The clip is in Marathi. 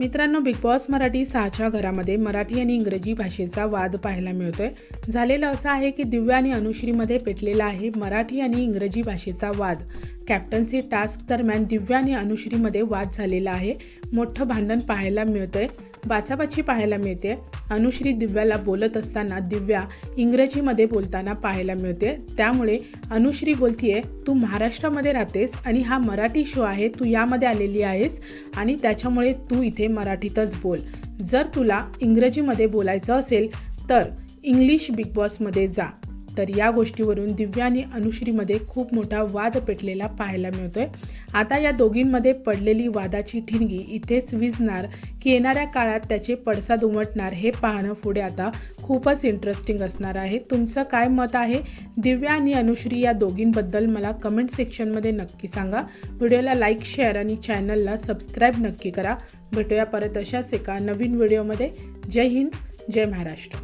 मित्रांनो बिग बॉस मराठी सहाच्या घरामध्ये मराठी आणि इंग्रजी भाषेचा वाद पाहायला मिळतोय. झालेलं असं आहे की दिव्या आणि अनुश्रीमध्ये पेटलेला आहे मराठी आणि इंग्रजी भाषेचा वाद. कॅप्टन्सी टास्क दरम्यान दिव्या आणि अनुश्रीमध्ये वाद झालेला आहे. मोठं भांडण पाहायला मिळतंय. बाचाबाची पाहायला मिळते. अनुश्री दिव्याला बोलत असताना दिव्या इंग्रजीमध्ये बोलताना पाहायला मिळते. त्यामुळे अनुश्री बोलतीये तू महाराष्ट्रामध्ये राहतेस आणि हा मराठी शो आहे तू यामध्ये आलेली आहेस आणि त्याच्यामुळे तू इथे मराठीतच बोल. जर तुला इंग्रजीमध्ये बोलायचं असेल तर इंग्लिश बिग बॉसमध्ये जा. तर या गोष्टीवरून दिव्या आणि अनुश्रीमध्ये खूप मोठा वाद पेटलेला पाहायला मिळतोय. आता या दोघींमध्ये पडलेली वादाची ठिणगी इथेच विजणार की येणाऱ्या काळात त्याचे पडसाद उमटणार हे पाहणं पुढे आता खूपच इंटरेस्टिंग असणार आहे. तुमचं काय मत आहे? दिव्या आणि अनुश्री या दोघींबद्दल मला कमेंट सेक्शनमध्ये नक्की सांगा. व्हिडिओला लाईक शेअर आणि चॅनलला सबस्क्राईब नक्की करा. भेटूया परत अशाच एका नवीन व्हिडिओमध्ये. जय हिंद जय महाराष्ट्र.